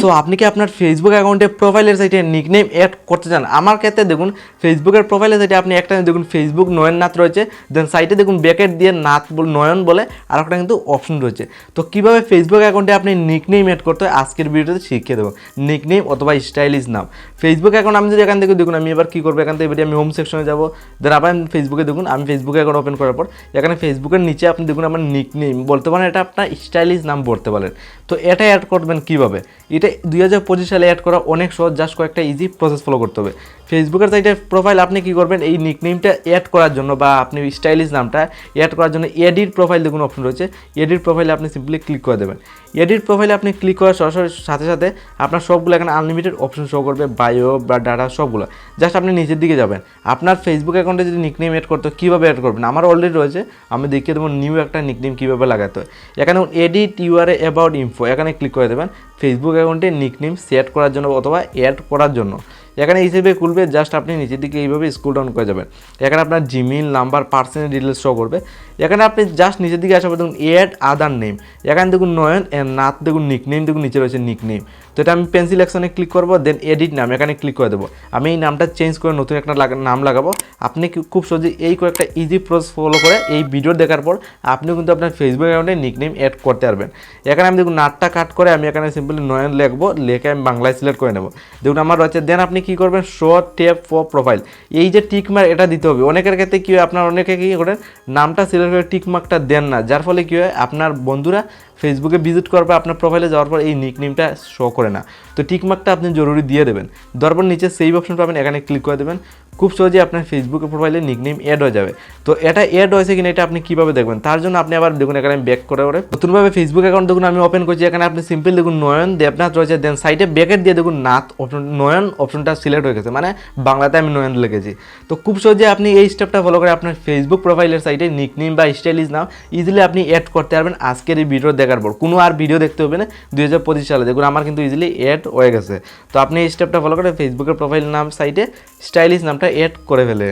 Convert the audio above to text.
So আপনি কি আপনার ফেসবুক অ্যাকাউন্টে প্রোফাইলের সাইটে নিকনেম অ্যাড করতে চান? আমার ক্ষেত্রে দেখুন ফেসবুকের প্রোফাইলের সাইটে আপনি একটা দেখুন ফেসবুক নয়ন নাথ রয়েছে দেন সাইটে দেখুন ব্যাকেট দিয়ে নাথ নয়ন বলে, আর একটা কিন্তু অপশন রয়েছে। তো কীভাবে ফেসবুক অ্যাকাউন্টে আপনি নিকনেম অ্যাড করতে হয়? আজকের ভিডিওতে শিখিয়ে দেবো। নিকনেম অথবা স্টাইলিশ নাম ফেসবুক অ্যাকাউন্ট আমি যদি এখান থেকে দেখুন, আমি এবার কী করব? এখান থেকে এবারে আমি হোম সেকশনে যাব। দেন আবার ফেসবুকে দেখুন, আমি ফেসবুক অ্যাকাউন্ট ওপেন করার পর, এখানে ফেসবুকের নিচে আপনি দেখুন, আমার নিকনেম বলতে পারেন, এটা আপনার স্টাইলিশ নাম বলতে পারেন। তো এটা অ্যাড করবেন কীভাবে? এটা দুই হাজার পঁচিশ সালে অ্যাড করা অনেক সহজ জাস্ট কয়েকটা ইজি প্রসেস ফলো করতে হবে। ফেসবুকের সাইটে প্রোফাইল আপনি কী করবেন? এই নিকনেমটা অ্যাড করার জন্য বা আপনি স্টাইলিশ নামটা অ্যাড করার জন্য এডিট প্রোফাইল দেখুন অপশন রয়েছে। এডিট প্রোফাইলে আপনি সিম্পলি ক্লিক করে দেবেন। এডিট প্রোফাইলে আপনি ক্লিক করার সরাসরি সাথে সাথে আপনার সবগুলো এখানে আনলিমিটেড অপশন শো করবে বায়ো বা ডাটা সবগুলো। জাস্ট আপনি নিচের দিকে যাবেন। আপনার ফেসবুক অ্যাকাউন্টে যদি নিকনেম অ্যাড করতে কীভাবে অ্যাড করবেন? আমার অলরেডি রয়েছে, আমি দেখিয়ে দেবো নিউ একটা নিকনেম কীভাবে লাগাতে হয়। এখানে এডিট ইউ ইউআরএ অ্যাবাউট ইনফো এখানে ক্লিক করে দেবেন। ফেসবুক অ্যাকাউন্টে নিকনেম সেট করার জন্য অথবা অ্যাড করার জন্য। এখানে হিসেবে খুলবে জাস্ট আপনি নিচের দিকে এইভাবে স্কুল ডাউন করে যাবেন। এখানে আপনার Gmail number personal details show করবে। এখানে আপনি জাস্ট নিচের দিকে পর দেখুন এড আদার নেম এখানে দেখুন নয়ন নাথ দেখুন নিকনেম দেখুন নিচে রয়েছে নিকনেম তো এটা আমি পেন্সিল অ্যাকশনে ক্লিক করব দেন এডিট নাম এখানে ক্লিক করে দেবো। আমি এই নামটা চেঞ্জ করে নতুন একটা নাম লাগাবো। আপনি খুব সহজে এই কয়েকটা ইজি প্রসেস ফলো করে এই ভিডিও দেখার পর আপনি কিন্তু আপনার ফেসবুক অ্যাকাউন্টে নিকনেম অ্যাড করতে পারবেন। এখানে আমি দেখুন নাটটা কাট করে আমি এখানে সিম্পলি নয়ন লিখব, লেখে আমি বাংলায় সিলেক্ট করে নেব। দেখুন আমার রয়েছে দেন আপনি কি করবেন? শো টেপ ফর প্রোফাইল এই যে টিক মার্ক এটা দিতে হবে। অনেকের ক্ষেত্রে কী হয়, আপনার অনেকে কী করেন, নামটা সিলেক্ট করে টিক মার্কটা দেন না। যার ফলে কী হয়, আপনার বন্ধুরা ফেসবুকে ভিজিট করার পর, আপনার প্রোফাইলে যাওয়ার পর এই নিকনেমটা শো করে না। তো টিক মার্কটা আপনি জরুরি দিয়ে দেবেন। দেওয়ার নিচে সেভ অপশন পাবেন, এখানে ক্লিক করে দেবেন। খুব সহজে আপনার ফেসবুক প্রোফাইলে নিকনেম অ্যাড হয়ে যাবে। তো এটা অ্যাড হয়েছে কিনা, এটা আপনি কীভাবে দেখবেন? তার জন্য আপনি আবার দেখুন, এখানে ব্যাক করে করে নতুনভাবে ফেসবুক অ্যাকাউন্ট দেখুন, আমি ওপেন করছি। এখানে আপনি সিম্পল দেখুন, নয়ন, দেবনাথ রয়েছে দেন সাইডে ব্যাকেট দিয়ে দেখুন, নাথ অপশন নয়ন অপশনটা সিলেক্ট হয়ে গেছে। মানে বাংলাতে আমি নয়ন লিখেছি। তো খুব সহজে আপনি এই স্টেপটা ফলো করে আপনার ফেসবুক প্রোফাইলের সাইটে নিকনেম বা স্টাইলিশ নাম ইজিলি আপনি অ্যাড করতে পারবেন আজকের এই ভিডিও দেখার পর। কোনো আর ভিডিও দেখতে হবে না। দুই হাজার পঁচিশ সালে দেখুন, আমার কিন্তু ইজিলি অ্যাড হয়ে গেছে। তো আপনি এই স্টেপটা ফলো করে ফেসবুকের প্রোফাইল নাম সাইটে স্টাইলিশ নামটা অ্যাড করে ফেলে।